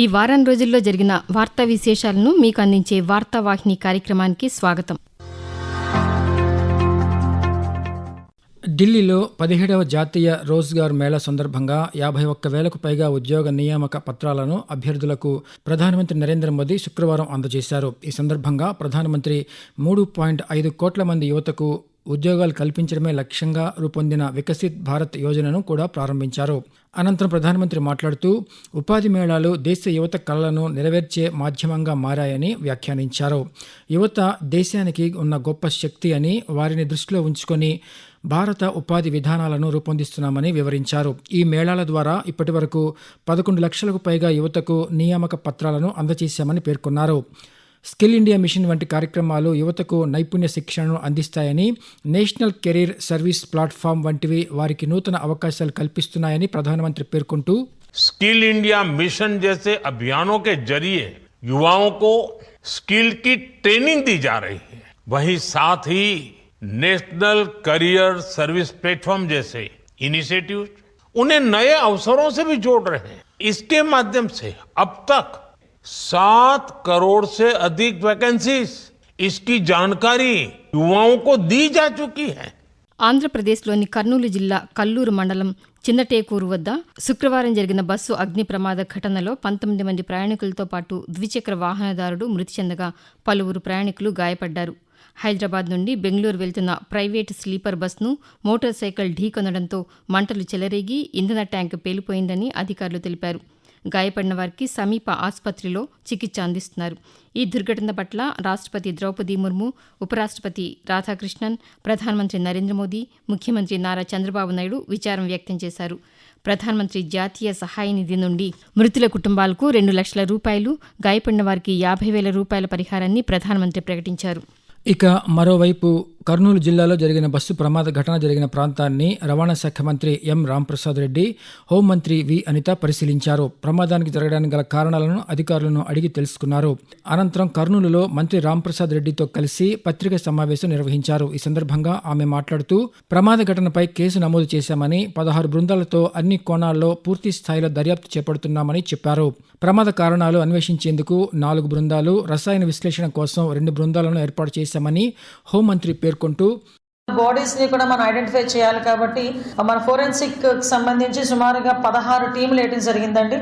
ఈ వారం రోజుల్లో జరిగిన వార్తా విశేషాలను మీకు అందించే వార్తావాహిని కార్యక్రమానికి స్వాగతం. ఢిల్లీలో పదిహేడవ జాతీయ రోజ్గార్ మేళా సందర్భంగా యాభై ఒక్క వేలకు పైగా ఉద్యోగ నియామక పత్రాలను అభ్యర్థులకు ప్రధానమంత్రి నరేంద్ర మోదీ శుక్రవారం అందజేశారు. ఈ సందర్భంగా ప్రధానమంత్రి మూడు పాయింట్ ఐదు కోట్ల మంది యువతకు ఉద్యోగాలు కల్పించడమే లక్ష్యంగా రూపొందిన వికసిత్ భారత్ యోజనను కూడా ప్రారంభించారు. అనంతరం ప్రధానమంత్రి మాట్లాడుతూ ఉపాధి మేళాలు దేశ యువత కళలను నెరవేర్చే మాధ్యమంగా మారాయని వ్యాఖ్యానించారు. యువత దేశానికి ఉన్న గొప్ప శక్తి అని వారిని దృష్టిలో ఉంచుకొని భారత ఉపాధి విధానాలను రూపొందిస్తున్నామని వివరించారు. ఈ మేళాల ద్వారా ఇప్పటి వరకు పదకొండు లక్షలకు పైగా యువతకు నియామక పత్రాలను అందజేశామని పేర్కొన్నారు. స్కిల్ ఇండియా మిషన్ వంటి కార్యక్రమాలు యువతకు నైపుణ్య శిక్షణను అందిస్తాయని నేషనల్ కెరీర్ సర్వీస్ ప్లాట్ఫామ్ వంటివి వారికి నూతన అవకాశాలు కల్పిస్తున్నాయని ప్రధానమంత్రి పేర్కొంటూ स्किल इंडिया मिशन जैसे अभियानों के जरिए युवाओं को स्किल की ट्रेनिंग दी जा रही है वहीं साथ ही नेशनल करियर सर्विस प्लेटफॉर्म जैसे इनिशिएटिव उन्हें नए अवसरों से भी जोड़ रहे हैं इसके माध्यम से अब तक सात करोड़ से अधिक वैकेंसीज इसकी जानकारी युवाओं को दी जा चुकी है ఆంధ్రప్రదేశ్లోని కర్నూలు జిల్లా కల్లూరు మండలం చిన్నటేకూరు వద్ద శుక్రవారం జరిగిన బస్సు అగ్ని ప్రమాద ఘటనలో పంతొమ్మిది మంది ప్రయాణికులతో పాటు ద్విచక్ర వాహనదారుడు మృతి చెందగా పలువురు ప్రయాణికులు గాయపడ్డారు హైదరాబాద్ నుండి బెంగళూరు వెళ్తున్న ప్రైవేటు స్లీపర్ బస్ను మోటార్ సైకిల్ ఢీకొనడంతో మంటలు చెలరేగి ఇంధన ట్యాంక్ పేలిపోయిందని అధికారులు తెలిపారు గాయపడిన వారికి సమీప ఆసుపత్రిలో చికిత్స అందిస్తున్నారు. ఈ దుర్ఘటన పట్ల రాష్ట్రపతి ద్రౌపది ముర్ము ఉపరాష్ట్రపతి రాధాకృష్ణన్ ప్రధానమంత్రి నరేంద్ర మోదీ ముఖ్యమంత్రి నారా చంద్రబాబు నాయుడు విచారం వ్యక్తం చేశారు. ప్రధానమంత్రి జాతీయ సహాయ నిధి నుండి మృతుల కుటుంబాలకు రెండు లక్షల రూపాయలు గాయపడిన వారికి యాభై వేల రూపాయల పరిహారాన్ని ప్రధానమంత్రి ప్రకటించారు. ఇక మరోవైపు కర్నూలు జిల్లాలో జరిగిన బస్సు ప్రమాద ఘటన జరిగిన ప్రాంతాన్ని రవాణా శాఖ మంత్రి ఎం రాంప్రసాద్ రెడ్డి హోంమంత్రి వి అనిత పరిశీలించారు. ప్రమాదానికి జరగడానికి గల కారణాలను అధికారులను అడిగి తెలుసుకున్నారు. అనంతరం కర్నూలులో మంత్రి రాంప్రసాద్ రెడ్డితో కలిసి పత్రికా సమావేశం నిర్వహించారు. ఈ సందర్భంగా ఆమె మాట్లాడుతూ ప్రమాద ఘటనపై కేసు నమోదు చేశామని పదహారు బృందాలతో అన్ని కోణాల్లో పూర్తి స్థాయిలో దర్యాప్తు చేపడుతున్నామని చెప్పారు. ప్రమాద కారణాలు అన్వేషించేందుకు నాలుగు బృందాలు రసాయన విశ్లేషణ కోసం రెండు బృందాలను ఏర్పాటు చేశామని హోంమంత్రి పేర్కొంటూ బాడీస్ని కూడా మనం ఐడెంటిఫై చేయాలి కాబట్టి మన ఫోరెన్సిక్ సంబంధించి సుమారుగా పదహారు టీములు వేయడం జరిగిందండి.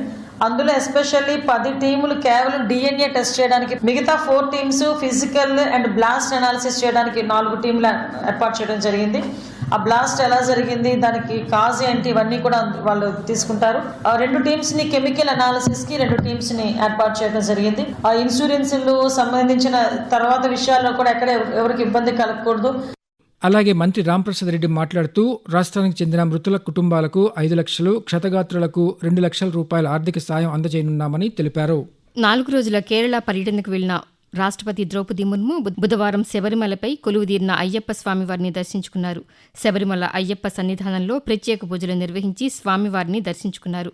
అందులో ఎస్పెషల్లీ పది టీములు కేవలం డిఎన్ఏ టెస్ట్ చేయడానికి మిగతా four teams physical and blast analysis చేయడానికి నాలుగు టీంలు ఏర్పాటు చేయడం జరిగింది. ఆ బ్లాస్ట్ ఎలా జరిగింది దానికి కాజ్ ఏంటి ఇవన్నీ కూడా వాళ్ళు తీసుకుంటారు. ఆ రెండు టీమ్స్ని కెమికల్ అనాలిసిస్కి రెండు టీమ్స్ని ఏర్పాటు చేయడం జరిగింది. ఆ ఇన్సూరెన్స్ సంబంధించిన తర్వాత విషయాల్లో కూడా ఎక్కడ ఎవరికి ఇబ్బంది కలగకూడదు. అలాగే మంత్రి రాంప్రసాద్ రెడ్డి మాట్లాడుతూ రాష్ట్రానికి చెందిన మృతుల కుటుంబాలకు ఐదు లక్షలు క్షతగాత్రులకు రెండు లక్షల రూపాయల ఆర్థిక సాయం అందజేయనున్నామని తెలిపారు. నాలుగు రోజుల కేరళ పర్యటనకు వెళ్ళిన రాష్ట్రపతి ద్రౌపది ముర్ము బుధవారం శబరిమలపై కొలువుదీరిన అయ్యప్ప స్వామివారిని దర్శించుకున్నారు. శబరిమల అయ్యప్ప సన్నిధానంలో ప్రత్యేక పూజలు నిర్వహించి స్వామివారిని దర్శించుకున్నారు.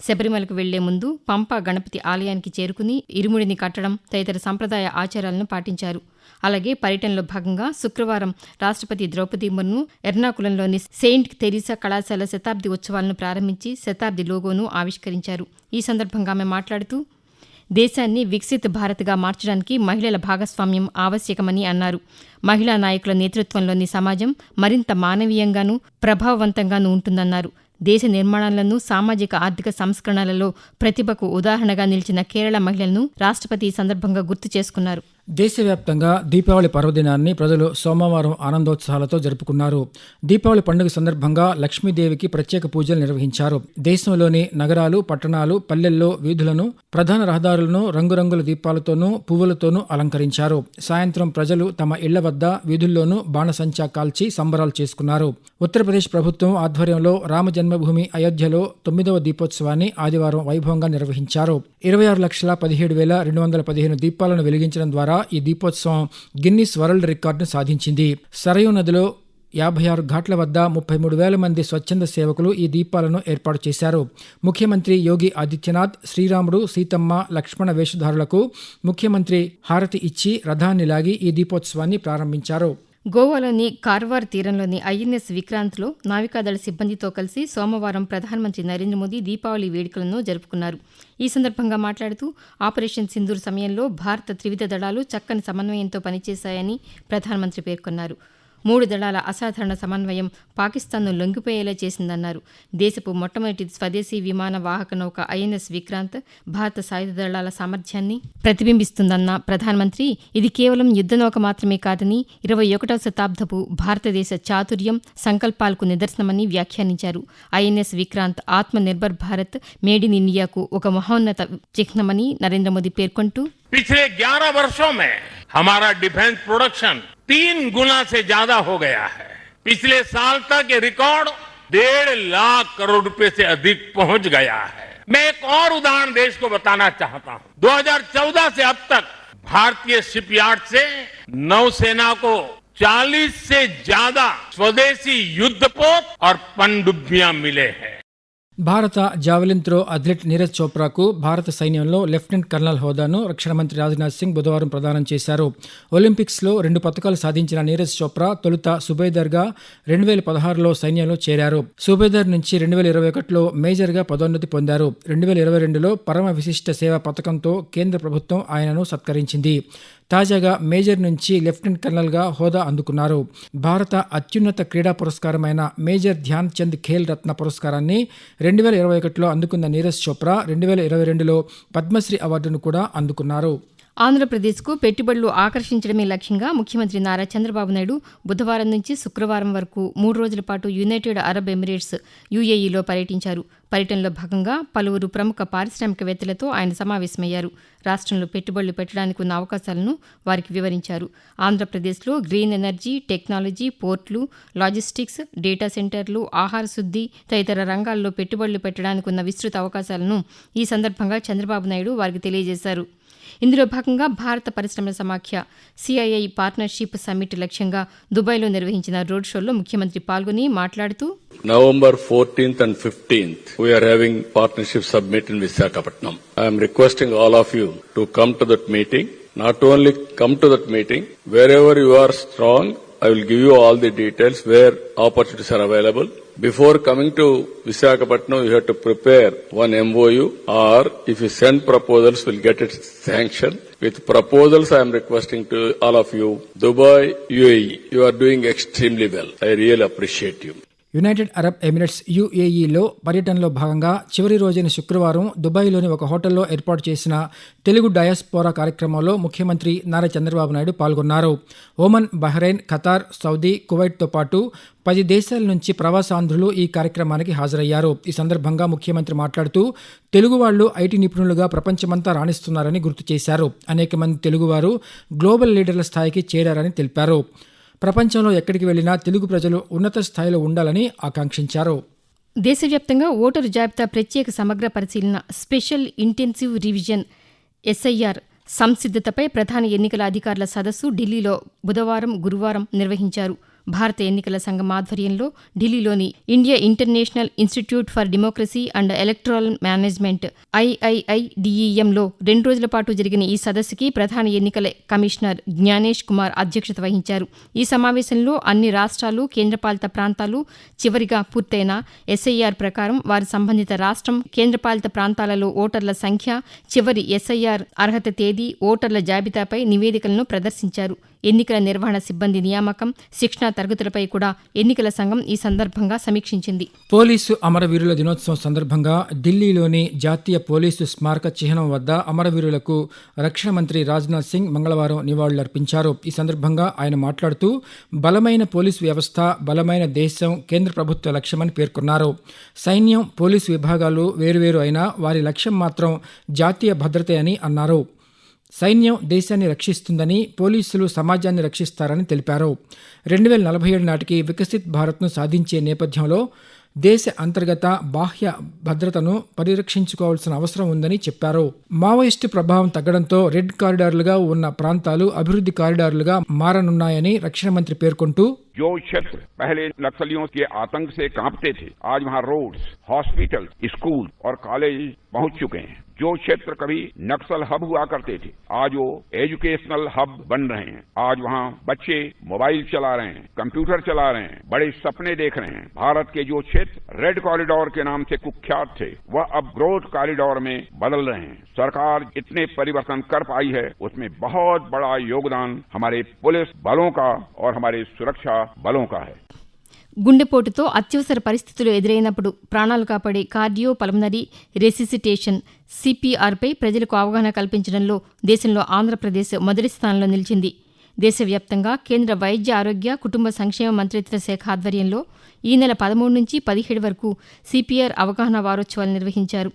శబరిమలకు వెళ్ళే ముందు పంప గణపతి ఆలయానికి చేరుకుని ఇరుముడిని కట్టడం తదితర సంప్రదాయ ఆచారాలను పాటించారు. అలాగే పర్యటనలో భాగంగా శుక్రవారం రాష్ట్రపతి ద్రౌపది ముర్ము ఎర్నాకులంలోని సెయింట్ తెరీసా కళాశాల శతాబ్ది ఉత్సవాలను ప్రారంభించి శతాబ్ది లోగోను ఆవిష్కరించారు. ఈ సందర్భంగా ఆమె మాట్లాడుతూ దేశాన్ని వికసిత్ భారత్గా మార్చడానికి మహిళల భాగస్వామ్యం ఆవశ్యకమని అన్నారు. మహిళా నాయకుల నేతృత్వంలోని సమాజం మరింత మానవీయంగానూ ప్రభావవంతంగానూ ఉంటుందన్నారు. దేశ నిర్మాణాలను సామాజిక ఆర్థిక సంస్కరణలలో ప్రతిభకు ఉదాహరణగా నిలిచిన కేరళ మహిళలను రాష్ట్రపతి ఈ సందర్భంగా గుర్తు చేసుకున్నారు. దేశవ్యాప్తంగా దీపావళి పర్వదినాన్ని ప్రజలు సోమవారం ఆనందోత్సాహాలతో జరుపుకున్నారు. దీపావళి పండుగ సందర్భంగా లక్ష్మీదేవికి ప్రత్యేక పూజలు నిర్వహించారు. దేశంలోని నగరాలు పట్టణాలు పల్లెల్లో వీధులను ప్రధాన రహదారులను రంగురంగుల దీపాలతోనూ పువ్వులతోనూ అలంకరించారు. సాయంత్రం ప్రజలు తమ ఇళ్ళ వద్ద వీధుల్లోనూ బాణసంచా కాల్చి సంబరాలు చేసుకున్నారు. ఉత్తరప్రదేశ్ ప్రభుత్వం ఆధ్వర్యంలో రామ జన్మభూమి అయోధ్యలో తొమ్మిదవ దీపోత్సవాన్ని ఆదివారం వైభవంగా నిర్వహించారు. ఇరవై ఆరు లక్షల పదిహేడు వేల రెండు వందల పదిహేను దీపాలను వెలిగించడం ద్వారా ఈ దీపోత్సవం గిన్నిస్ వరల్డ్ రికార్డును సాధించింది. సరయూ నదిలో యాభై ఆరు ఘాట్ల వద్ద ముప్పై మూడు వేల మంది స్వచ్ఛంద సేవకులు ఈ దీపాలను ఏర్పాటు చేశారు. ముఖ్యమంత్రి యోగి ఆదిత్యనాథ్ శ్రీరాముడు సీతమ్మ లక్ష్మణ వేషధారులకు ముఖ్యమంత్రి హారతి ఇచ్చి రథాన్ని లాగి ఈ దీపోత్సవాన్ని ప్రారంభించారు. గోవాలోని కార్వార్ తీరంలోని ఐఎన్ఎస్ విక్రాంత్లో నావికాదళ సిబ్బందితో కలిసి సోమవారం ప్రధానమంత్రి నరేంద్ర మోదీ దీపావళి వేడుకలను జరుపుకున్నారు. ఈ సందర్భంగా మాట్లాడుతూ ఆపరేషన్ సింధూర్ సమయంలో భారత త్రివిధ దళాలు చక్కని సమన్వయంతో పనిచేశాయని ప్రధానమంత్రి పేర్కొన్నారు. మూడు దళాల అసాధారణ సమన్వయం పాకిస్తాన్ను లొంగిపోయేలా చేసిందన్నారు దేశపు మొట్టమొదటి స్వదేశీ విమాన వాహక నౌక ఐఎన్ఎస్ విక్రాంత్ భారత సాయుధ దళాల సామర్థ్యాన్ని ప్రతిబింబిస్తుందన్న ప్రధానమంత్రి ఇది కేవలం యుద్ధ నౌక మాత్రమే కాదని ఇరవై ఒకటవ శతాబ్దపు భారతదేశ చాతుర్యం సంకల్పాలకు నిదర్శనమని వ్యాఖ్యానించారు ఐఎన్ఎస్ విక్రాంత్ ఆత్మ నిర్భర్ భారత్ మేడ్ ఇన్ ఇండియాకు ఒక మహోన్నత చిహ్నమని నరేంద్ర మోదీ పేర్కొంటూ पिछले 11 वर्षों में हमारा डिफेंस प्रोडक्शन तीन गुना से ज़्यादा हो गया है। पिछले साल तक ये रिकॉर्ड डेढ़ लाख करोड़ रुपए से अधिक पहुँच गया है। मैं एक और उदाहरण देश को बताना चाहता हूँ। 2014 से अब तक भारतीय शिपयार्ड से नौसेना को 40 से ज़्यादा स्वदेशी युद्धपोत और पनडुब्बियाँ मिले हैं। భారత జావెలిన్ త్రో అథ్లెట్ నీరజ్ చోప్రాకు భారత సైన్యంలో లెఫ్టినెంట్ కర్నల్ హోదాను రక్షణ మంత్రి రాజ్నాథ్ సింగ్ బుధవారం ప్రదానం చేశారు. ఒలింపిక్స్లో రెండు పథకాలు సాధించిన నీరజ్ చోప్రా తొలుత సుబేదర్గా రెండు వేల పదహారులో సైన్యంలో చేరారు. సుబేదర్ నుంచి రెండు వేల ఇరవై ఒకటిలో మేజర్గా పదోన్నతి పొందారు. రెండు వేల ఇరవై రెండులో పరమ విశిష్ట సేవా పథకంతో కేంద్ర ప్రభుత్వం ఆయనను సత్కరించింది. తాజాగా మేజర్ నుంచి లెఫ్టినెంట్ కర్నల్గా హోదా అందుకున్నారు. భారత అత్యున్నత క్రీడా పురస్కారమైన మేజర్ ధ్యాన్ చంద్ ఖేల్ రత్న పురస్కారాన్ని రెండు వేల ఇరవై ఒకటిలో అందుకున్న నీరజ్ చోప్రా రెండు వేల ఇరవై రెండులో పద్మశ్రీ అవార్డును కూడా అందుకున్నారు. ఆంధ్రప్రదేశ్కు పెట్టుబడులు ఆకర్షించడమే లక్ష్యంగా ముఖ్యమంత్రి నారా చంద్రబాబు నాయుడు బుధవారం నుంచి శుక్రవారం వరకు మూడు రోజుల పాటు యునైటెడ్ అరబ్ ఎమిరేట్స్ యుఏఈలో పర్యటించారు. పర్యటనలో భాగంగా పలువురు ప్రముఖ పారిశ్రామికవేత్తలతో ఆయన సమావేశమయ్యారు. రాష్ట్రంలో పెట్టుబడులు పెట్టడానికి ఉన్న అవకాశాలను వారికి వివరించారు. ఆంధ్రప్రదేశ్లో గ్రీన్ ఎనర్జీ టెక్నాలజీ పోర్ట్లు లాజిస్టిక్స్ డేటా సెంటర్లు ఆహార శుద్ధి తదితర రంగాల్లో పెట్టుబడులు పెట్టడానికి ఉన్న విస్తృత అవకాశాలను ఈ సందర్భంగా చంద్రబాబు నాయుడు వారికి తెలియజేశారు. ఇందులో భాగంగా భారత పరిశ్రమల సమాఖ్య సిఐఐ పార్ట్నర్షిప్ సమ్మిట్ లక్ష్యంగా దుబాయ్లో నిర్వహించిన రోడ్ షోలో ముఖ్యమంత్రి పాల్గొని మాట్లాడుతూ November fourteenth and fifteenth we're having partnership summit Visakhapatnam I'm all of you to come to that meeting not only come to that meeting wherever are strong I will give details where opportunities available Before coming to Visakhapatnam, you have to prepare one MOU or if you send proposals, we'll get it sanctioned. With proposals, I am requesting to all of you, Dubai, UAE, you are doing extremely well. I really appreciate you. United Arab Emirates యుఏఈలో పర్యటనలో భాగంగా చివరి రోజైన శుక్రవారం దుబాయ్లోని ఒక హోటల్లో ఏర్పాటు చేసిన Telugu diaspora కార్యక్రమంలో ముఖ్యమంత్రి నారా చంద్రబాబు నాయుడు పాల్గొన్నారు. ఓమన్ బహ్రెయిన్ ఖతార్ సౌదీ కువైట్తో పాటు పది దేశాల నుంచి ప్రవాసాంధ్రులు ఈ కార్యక్రమానికి హాజరయ్యారు. ఈ సందర్భంగా ముఖ్యమంత్రి మాట్లాడుతూ తెలుగు వాళ్ళు ఐటీ నిపుణులుగా ప్రపంచమంతా రాణిస్తున్నారని గుర్తు చేశారు. అనేక మంది తెలుగువారు గ్లోబల్ లీడర్ల స్థాయికి చేరారని తెలిపారు. ప్రపంచంలో ఎక్కడికి వెళ్ళినా తెలుగు ప్రజలు ఉన్నత స్థాయిలో ఉండాలని ఆకాంక్షించారు. దేశవ్యాప్తంగా ఓటరు జాబితా ప్రత్యేక సమగ్ర పరిశీలన స్పెషల్ ఇంటెన్సివ్ రివిజన్ ఎస్ఐఆర్ సంసిద్ధతపై ప్రధాన ఎన్నికల అధికారుల సదస్సు ఢిల్లీలో బుధవారం గురువారం నిర్వహించారు. భారత ఎన్నికల సంఘం ఆధ్వర్యంలో ఢిల్లీలోని India International Institute for Democracy and Electoral Management ఐఐఐడిఈఎంలో రెండు రోజుల పాటు జరిగిన ఈ సదస్సుకి ప్రధాన ఎన్నికల కమిషనర్ జ్ఞానేష్ కుమార్ అధ్యక్షత వహించారు. ఈ సమావేశంలో అన్ని రాష్ట్రాలు కేంద్రపాలిత ప్రాంతాలు చివరిగా పూర్తయిన ఎస్ఐఆర్ ప్రకారం వారి సంబంధిత రాష్ట్రం కేంద్రపాలిత ప్రాంతాలలో ఓటర్ల సంఖ్య చివరి ఎస్ఐఆర్ అర్హత తేదీ ఓటర్ల జాబితాపై నివేదికలను ప్రదర్శించారు. ఎన్నికల నిర్వహణ సిబ్బంది నియామకం శిక్షణ తరగతులపై కూడా ఎన్నికల సంఘం ఈ సందర్భంగా సమీక్షించింది. పోలీసు అమరవీరుల దినోత్సవం సందర్భంగా ఢిల్లీలోని జాతీయ పోలీసు స్మారక చిహ్నం వద్ద అమరవీరులకు రక్షణ మంత్రి రాజ్నాథ్ సింగ్ మంగళవారం నివాళులర్పించారు. ఈ సందర్భంగా ఆయన మాట్లాడుతూ బలమైన పోలీసు వ్యవస్థ బలమైన దేశం కేంద్ర ప్రభుత్వ లక్ష్యమని పేర్కొన్నారు. సైన్యం పోలీసు విభాగాలు వేరువేరు అయినా వారి లక్ష్యం మాత్రం జాతీయ భద్రతే అని అన్నారు. సైన్యం దేశాన్ని రక్షిస్తుందని పోలీసులు సమాజాన్ని రక్షిస్తారని తెలిపారు రెండు వేల నలభై ఏడు నాటికి వికసిత్ భారత్ను సాధించే నేపథ్యంలో దేశ అంతర్గత బాహ్య భద్రతను పరిరక్షించుకోవాల్సిన అవసరం ఉందని చెప్పారు మావోయిస్టు ప్రభావం తగ్గడంతో రెడ్ కారిడార్లుగా ఉన్న ప్రాంతాలు అభివృద్ధి కారిడార్లుగా మారనున్నాయని రక్షణ మంత్రి పేర్కొంటూ जो क्षेत्र पहले नक्सलियों के आतंक से कांपते थे आज वहाँ रोड्स हॉस्पिटल स्कूल और कॉलेज पहुंच चुके हैं जो क्षेत्र कभी नक्सल हब हुआ करते थे, आज वो एजुकेशनल हब बन रहे हैं। आज वहाँ बच्चे मोबाइल चला रहे हैं, कंप्यूटर चला रहे हैं, बड़े सपने देख रहे हैं। भारत के जो क्षेत्र रेड कॉरिडोर के नाम से कुख्यात थे, वह अब ग्रोथ कॉरिडोर में बदल रहे हैं। सरकार इतने परिवर्तन कर पाई है, उसमें बहुत बड़ा योगदान हमारे पुलिस बलों का और हमारे सुरक्षा बलों का है। గుండెపోటుతో అత్యవసర పరిస్థితులు ఎదురైనప్పుడు ప్రాణాలు కాపాడే కార్డియో పల్మనరీ రెసిసిటేషన్ సిపిఆర్పై ప్రజలకు అవగాహన కల్పించడంలో దేశంలో ఆంధ్రప్రదేశ్ మొదటి స్థానంలో నిలిచింది. దేశవ్యాప్తంగా కేంద్ర వైద్య ఆరోగ్య కుటుంబ సంక్షేమ మంత్రిత్వ శాఖ ఆధ్వర్యంలో ఈ నెల పదమూడు నుంచి పదిహేడు వరకు సిపిఆర్ అవగాహన వారోత్సవాలు నిర్వహించారు.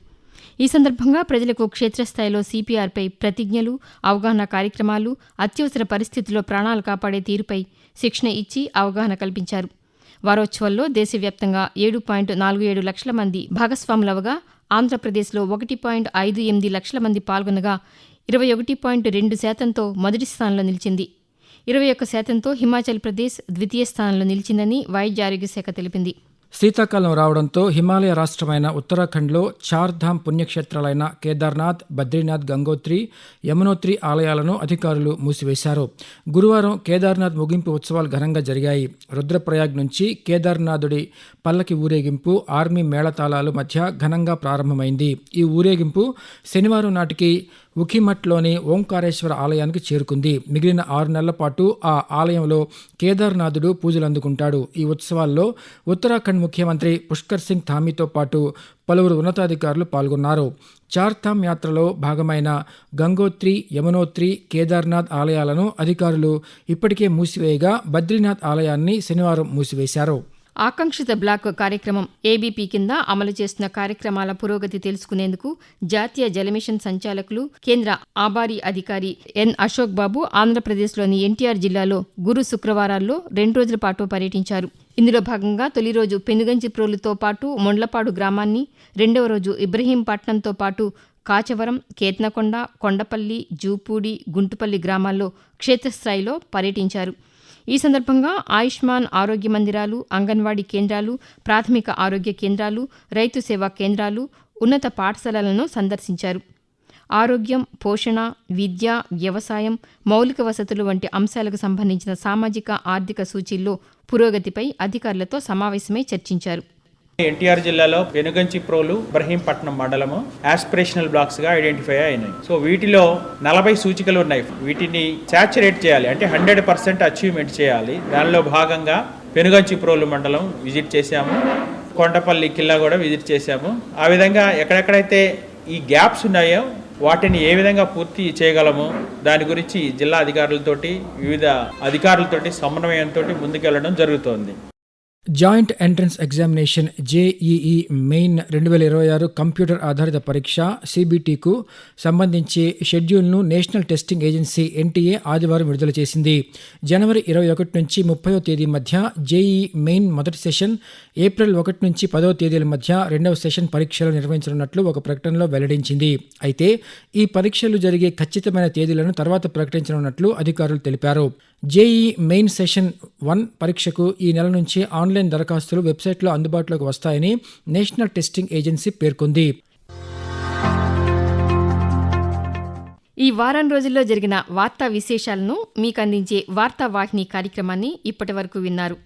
ఈ సందర్భంగా ప్రజలకు క్షేత్రస్థాయిలో సిపిఆర్పై ప్రతిజ్ఞలు అవగాహన కార్యక్రమాలు అత్యవసర పరిస్థితుల్లో ప్రాణాలు కాపాడే తీరుపై శిక్షణ ఇచ్చి అవగాహన కల్పించారు. వారోత్సవాల్లో దేశవ్యాప్తంగా ఏడు పాయింట్ నాలుగు ఏడు లక్షల మంది భాగస్వాములవగా ఆంధ్రప్రదేశ్లో ఒకటి పాయింట్ ఐదు ఎనిమిది లక్షల మంది పాల్గొనగా ఇరవై ఒకటి పాయింట్ రెండు శాతంతో మొదటి స్థానంలో నిలిచింది. ఇరవై ఒక్క శాతంతో హిమాచల్ ప్రదేశ్ ద్వితీయ స్థానంలో నిలిచిందని వైద్య ఆరోగ్య శాఖ తెలిపింది. శీతాకాలం రావడంతో హిమాలయ రాష్ట్రమైన ఉత్తరాఖండ్లో చార్ధామ్ పుణ్యక్షేత్రాలైన కేదార్నాథ్ బద్రీనాథ్ గంగోత్రి యమునోత్రి ఆలయాలను అధికారులు మూసివేశారు. గురువారం కేదార్నాథ్ ముగింపు ఉత్సవాలు ఘనంగా జరిగాయి. రుద్రప్రయాగ్ నుంచి కేదార్నాథుడి పల్లకి ఊరేగింపు ఆర్మీ మేళతాళాలు మధ్య ఘనంగా ప్రారంభమైంది. ఈ ఊరేగింపు శనివారం నాటికి ఉఖిమట్లోని ఓంకారేశ్వర ఆలయానికి చేరుకుంది. మిగిలిన ఆరు నెలల పాటు ఆ ఆలయంలో కేదార్నాథుడు పూజలు అందుకుంటాడు. ఈ ఉత్సవాల్లో ఉత్తరాఖండ్ ముఖ్యమంత్రి పుష్కర్ సింగ్ ధామీతో పాటు పలువురు ఉన్నతాధికారులు పాల్గొన్నారు. చార్ధామ్ యాత్రలో భాగమైన గంగోత్రి యమునోత్రి కేదార్నాథ్ ఆలయాలను అధికారులు ఇప్పటికే మూసివేయగా బద్రీనాథ్ ఆలయాన్ని శనివారం మూసివేశారు. ఆకాంక్షిత బ్లాక్ కార్యక్రమం ఏబీపీ కింద అమలు చేస్తున్న కార్యక్రమాల పురోగతి తెలుసుకునేందుకు జాతీయ జలమిషన్ సంచాలకులు కేంద్ర ఆబారీ అధికారి ఎన్ అశోక్ బాబు ఆంధ్రప్రదేశ్లోని ఎన్టీఆర్ జిల్లాలో గురు శుక్రవారాల్లో రెండు రోజుల పాటు పర్యటించారు. ఇందులో భాగంగా తొలి రోజు పెనుగంచిప్రోలుతో పాటు మొండ్లపాడు గ్రామాన్ని రెండవ రోజు ఇబ్రహీంపట్నంతో పాటు కాచవరం కేత్నకొండ కొండపల్లి జూపూడి గుంటుపల్లి గ్రామాల్లో క్షేత్రస్థాయిలో పర్యటించారు. ఈ సందర్భంగా ఆయుష్మాన్ ఆరోగ్య మందిరాలు అంగన్వాడీ కేంద్రాలు ప్రాథమిక ఆరోగ్య కేంద్రాలు రైతు సేవా కేంద్రాలు ఉన్నత పాఠశాలలను సందర్శించారు. ఆరోగ్యం పోషణ విద్య వ్యవసాయం మౌలిక వసతులు వంటి అంశాలకు సంబంధించిన సామాజిక ఆర్థిక సూచీల్లో పురోగతిపై అధికారులతో సమావేశమై చర్చించారు. ఎన్టీఆర్ జిల్లాలో వెనుగంచి ప్రోలు ఇబ్రహీంపట్నం మండలము ఆస్పిరేషనల్ బ్లాక్స్గా ఐడెంటిఫై అయినాయి. సో వీటిలో నలభై సూచికలు ఉన్నాయి. వీటిని సాచురేట్ చేయాలి. అంటే హండ్రెడ్ పర్సెంట్ అచీవ్మెంట్ చేయాలి. దానిలో భాగంగా పెనుగంచి ప్రోలు మండలం విజిట్ చేశాము. కొండపల్లి కిల్లా కూడా విజిట్ చేశాము. ఆ విధంగా ఎక్కడెక్కడైతే ఈ గ్యాప్స్ ఉన్నాయో వాటిని ఏ విధంగా పూర్తి చేయగలము దాని గురించి జిల్లా అధికారులతోటి వివిధ అధికారులతోటి సమన్వయంతో ముందుకెళ్ళడం జరుగుతోంది. Joint entrance examination JEE main రెండు వేల ఇరవై ఆరు కంప్యూటర్ ఆధారిత పరీక్ష సిబిటికు సంబంధించి షెడ్యూల్ను నేషనల్ టెస్టింగ్ ఏజెన్సీ ఎన్టీఏ ఆదివారం విడుదల చేసింది. జనవరి ఇరవై ఒకటి నుంచి ముప్పయో తేదీ మధ్య జేఈ మెయిన్ మొదటి సెషన్ ఏప్రిల్ ఒకటి నుంచి పదో తేదీల మధ్య రెండవ సెషన్ పరీక్షలు నిర్వహించనున్నట్లు ఒక ప్రకటనలో వెల్లడించింది. అయితే ఈ పరీక్షలు జరిగే ఖచ్చితమైన తేదీలను తర్వాత ప్రకటించనున్నట్లు అధికారులు తెలిపారు. జేఈ మెయిన్ సెషన్ వన్ పరీక్షకు ఈ నెల నుంచి ఆన్లైన్ దరఖాస్తులు వెబ్సైట్లో అందుబాటులోకి వస్తాయని నేషనల్ టెస్టింగ్ ఏజెన్సీ పేర్కొంది. ఈ వారం రోజుల్లో జరిగిన వార్తా విశేషాలను మీకు అందించే వార్తా వాహిని కార్యక్రమాన్ని ఇప్పటి వరకు విన్నారు.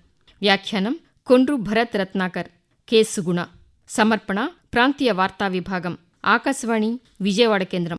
వ్యాఖ్యానం కొండ్రు భరత్ రత్నాకర్ కేసుగుణ సమర్పణ ప్రాంతీయ వార్తా విభాగం ఆకాశవాణి విజయవాడ కేంద్రం.